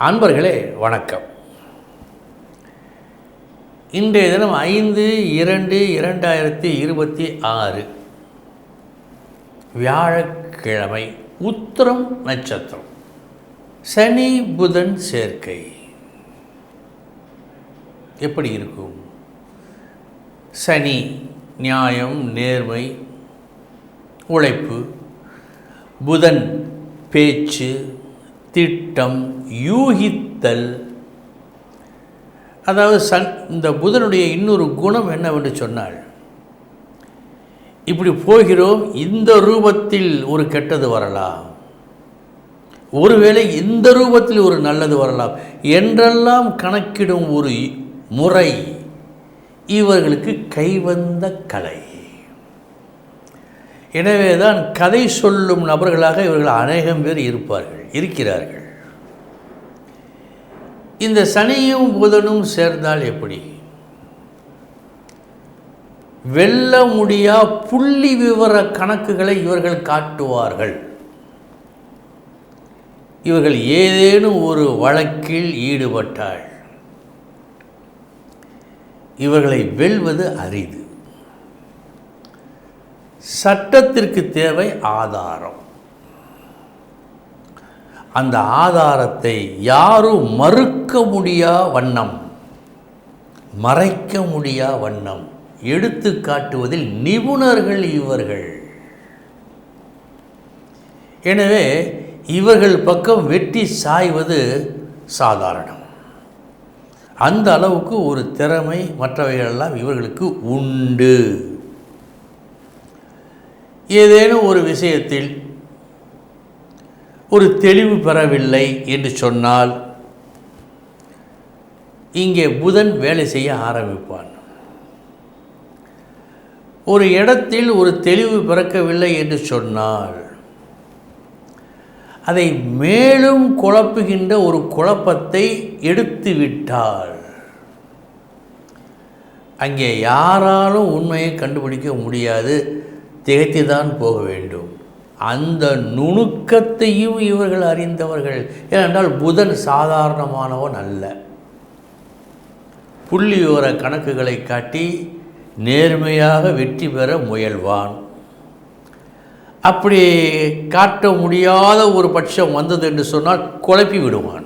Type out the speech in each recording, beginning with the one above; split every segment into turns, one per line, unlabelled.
அன்பர்களே வணக்கம். இன்றைய தினம் ஐந்து இரண்டு இரண்டாயிரத்தி இருபத்தி ஆறு. வியாழக்கிழமை உத்திரம் நட்சத்திரம். சனி புதன் சேர்க்கை. எப்படி இருக்கும்? சனி நியாயம் நேர்மை உழைப்பு. புதன் பேச்சு திட்டம் யூகித்தல். அதாவது சன் இந்த புதனுடைய இன்னொரு குணம் என்னவென்று சொன்னால் இப்படி போகிறோம் இந்த ரூபத்தில் ஒரு கெட்டது வரலாம். ஒருவேளை இந்த ரூபத்தில் ஒரு நல்லது வரலாம். என்றெல்லாம் கணக்கிடும் ஒரு முறை இவர்களுக்கு கைவந்த கலை. எனவே தான் கதை சொல்லும் நபர்களாக இவர்கள் அநேகம் பேர் இருப்பார்கள் இருக்கிறார்கள். இந்த சனியும் புதனும் சேர்ந்தால் எப்படி? வெல்ல முடியா புள்ளி விவர கணக்குகளை இவர்கள் காட்டுவார்கள். இவர்கள் ஏதேனும் ஒரு வழக்கில் ஈடுபட்டால் இவர்களை வெல்வது அரிது. சட்டத்திற்கு தேவை ஆதாரம். அந்த ஆதாரத்தை யாரும் மறுக்க முடியா வண்ணம்? மறைக்க முடியா வண்ணம்? எடுத்து காட்டுவதில் நிபுணர்கள் இவர்கள். எனவே இவர்கள் பக்கம் வெட்டி சாய்வது சாதாரணம். அந்த அளவுக்கு ஒரு திறமை மற்றவைகளெல்லாம் இவர்களுக்கு உண்டு. ஏதேனும் ஒரு விஷயத்தில் ஒரு தெளிவு பெறவில்லை என்று சொன்னால் இங்கே புதன் வேலை செய்ய ஆரம்பிப்பான். ஒரு இடத்தில் ஒரு தெளிவு பிறக்கவில்லை என்று சொன்னால் அதை மேலும் குழப்புகின்ற ஒரு குழப்பத்தை எடுத்துவிட்டால் அங்கே யாராலும் உண்மையை கண்டுபிடிக்க முடியாது திகைத்து தான் போக வேண்டும். அந்த நுணுக்கத்தையும் இவர்கள் அறிந்தவர்கள். ஏனென்றால் புதன் சாதாரணமானவன் அல்ல. புள்ளியோர கணக்குகளை காட்டி நேர்மையாக வெற்றி பெற முயல்வான். அப்படி காட்ட முடியாத ஒரு பட்சம் வந்தது என்று சொன்னால் குழப்பி விடுவான்.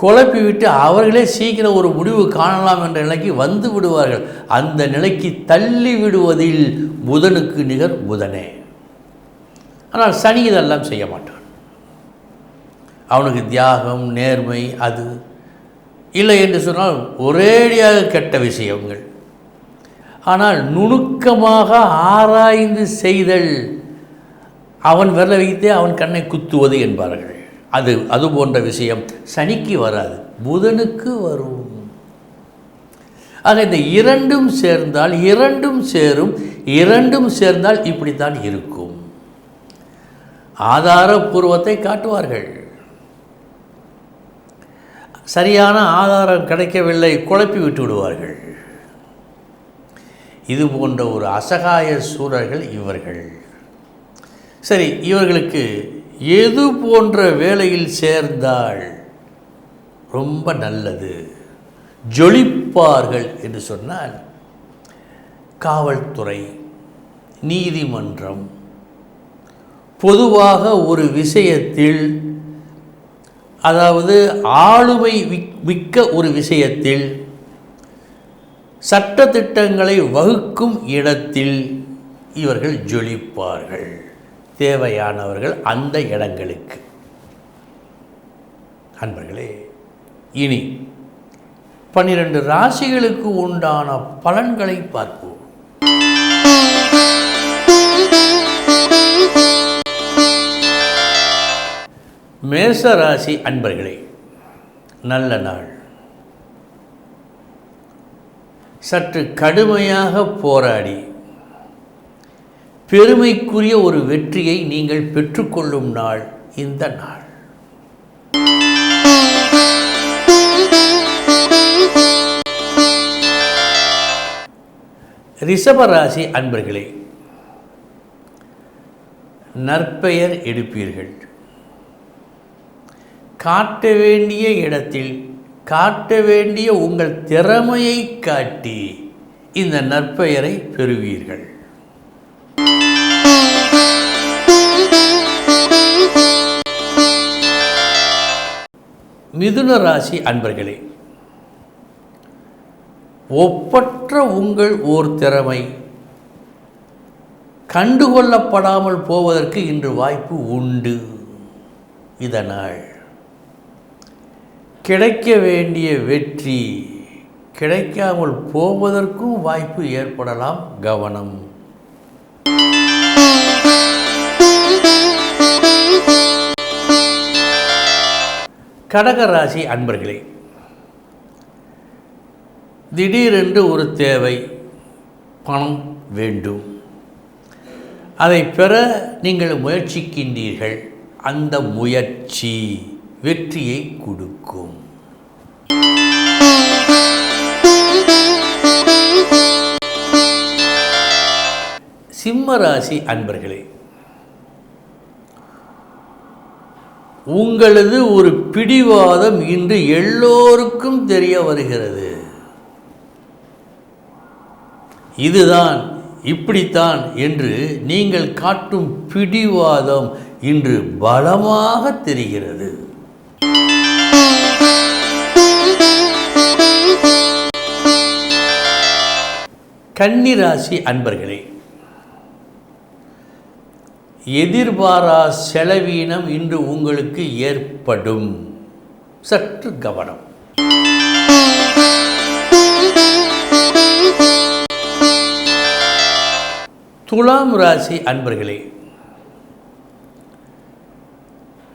குழப்பி விட்டு அவர்களே சீக்கிரம் ஒரு முடிவு காணலாம் என்ற நிலைக்கு வந்து விடுவார்கள். அந்த நிலைக்கு தள்ளி விடுவதில் புதனுக்கு நிகர் புதனே. ஆனால் சனி இதெல்லாம் செய்ய மாட்டான். அவனுக்கு தியாகம் நேர்மை அது இல்லை என்று சொன்னால் ஒரேடியாக கெட்ட விஷயங்கள். ஆனால் நுணுக்கமாக ஆராய்ந்து செய்தல் அவன் விரல வைத்தே அவன் கண்ணை குத்துவது என்பார்கள். அது அது போன்ற விஷயம் சனிக்கு வராது புதனுக்கு வரும். ஆக இந்த இரண்டும் சேர்ந்தால் இரண்டும் சேரும் இரண்டும் சேர்ந்தால் இப்படித்தான் இருக்கும். ஆதாரபூர்வத்தை காட்டுவார்கள். சரியான ஆதாரம் கிடைக்கவில்லை குழப்பி விட்டு விடுவார்கள். இது போன்ற ஒரு அசகாய சூழல்கள் இவர்கள். சரி இவர்களுக்கு எது போன்ற வேலையில் சேர்ந்தால் ரொம்ப நல்லது. ஜொலிப்பார்கள் என்று சொன்னால் காவல்துறை நீதிமன்றம் பொதுவாக ஒரு விஷயத்தில் அதாவது ஆளுமை மிக்க ஒரு விஷயத்தில் சட்டத்திட்டங்களை வகுக்கும் இடத்தில் இவர்கள் ஜொலிப்பார்கள். தேவையானவர்கள் அந்த இடங்களுக்கு. அன்பர்களே இனி பன்னிரண்டு ராசிகளுக்கு உண்டான பலன்களை பார்ப்போம். மேச ராசி அன்பர்களே நல்ல நாள். சற்று கடுமையாக போராடி பெருமைக்குரிய ஒரு வெற்றியை நீங்கள் பெற்றுக்கொள்ளும் நாள் இந்த நாள். ரிஷபராசி அன்பர்களே நற்பெயர் எடுப்பீர்கள். காட்ட வேண்டிய இடத்தில் காட்ட வேண்டிய உங்கள் திறமையை காட்டி இந்த நற்பெயரை பெறுவீர்கள். மிதுன ராசி அன்பர்களே ஒப்பற்ற உங்கள் ஓர் திறமை. கண்டுகொள்ளப்படாமல் போவதற்கு இன்று வாய்ப்பு உண்டு. இதனால் கிடைக்க வேண்டிய வெற்றி கிடைக்காமல் போவதற்கும் வாய்ப்பு ஏற்படலாம் கவனம். கடகராசி அன்பர்களே திடீரென்று ஒரு தேவை பணம் வேண்டும். அதை பெற நீங்கள் முயற்சிக்கின்றீர்கள். அந்த முயற்சி வெற்றியை கொடுக்கும். சிம்ம ராசி அன்பர்களே உங்களது ஒரு பிடிவாதம் இன்று எல்லோருக்கும் தெரிய வருகிறது. இதுதான் இப்படித்தான் என்று நீங்கள் காட்டும் பிடிவாதம் இன்று பலமாக தெரிகிறது. கன்னிராசி அன்பர்களே எதிர்பாரா செலவீனம் இன்று உங்களுக்கு ஏற்படும். சற்று கவனம். துலாம் ராசி அன்பர்களே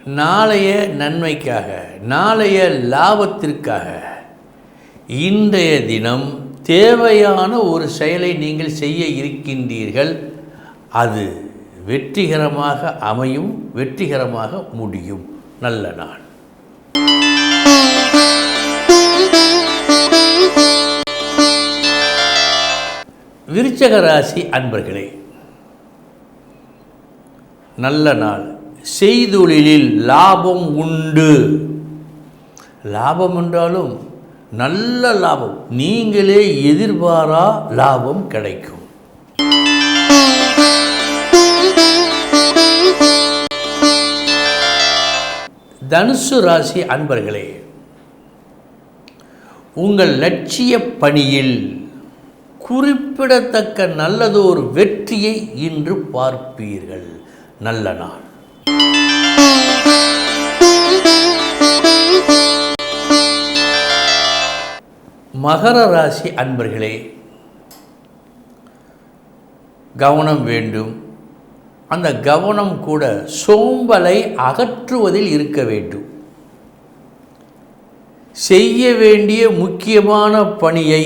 நாளைய நன்மைக்காக நாளைய லாபத்திற்காக இன்றைய தினம் தேவையான ஒரு செயலை நீங்கள் செய்ய இருக்கின்றீர்கள். அது வெற்றிகரமாக அமையும் வெற்றிகரமாக முடியும். நல்ல நாள். விருச்சக ராசி அன்பர்களே நல்ல நாள். செய்தொழிலில் லாபம் உண்டு. லாபம் என்றாலும் நல்ல லாபம். நீங்களே எதிர்பாரா லாபம் கிடைக்கும். தனுசு ராசி அன்பர்களே உங்கள் லட்சிய பணியில் குறிப்பிடத்தக்க நல்லதொரு வெற்றியை இன்று பார்ப்பீர்கள். நல்ல நாள். மகர ராசி அன்பர்களே கவனம் வேண்டும். அந்த கவனம் கூட சோம்பலை அகற்றுவதில் இருக்க வேண்டும். செய்ய வேண்டிய முக்கியமான பணியை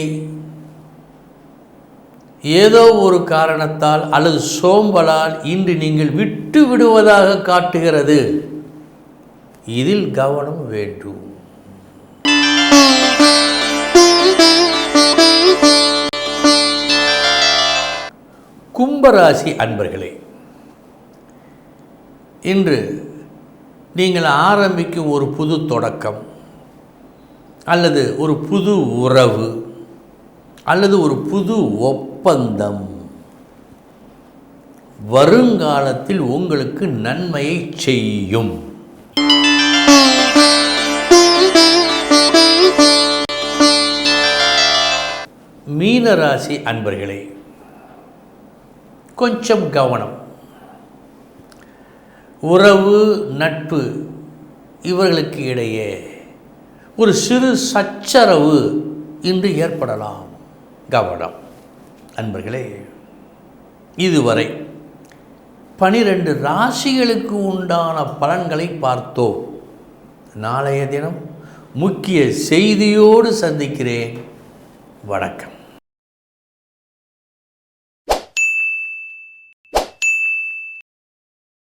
ஏதோ ஒரு காரணத்தால் அல்லது சோம்பலால் இன்று நீங்கள் விட்டு விடுவதாக காட்டுகிறது. இதில் கவனம் வேண்டும். கும்பராசி அன்பர்களே இன்று நீங்கள் ஆரம்பிக்கும் ஒரு புது தொடக்கம் அல்லது ஒரு புது உறவு அல்லது ஒரு புது ஒப்பந்தம். வருங்காலத்தில் உங்களுக்கு நன்மையை செய்யும். மீனராசி அன்பர்களே கொஞ்சம் கவனம். உறவு நட்பு இவர்களுக்கு இடையே ஒரு சிறு சச்சரவு இன்று ஏற்படலாம். கவனம். அன்பர்களே இதுவரை பனிரெண்டு ராசிகளுக்கு உண்டான பலன்களை பார்த்தோம். நாளைய தினம் முக்கிய செய்தியோடு சந்திக்கிறேன். வணக்கம்.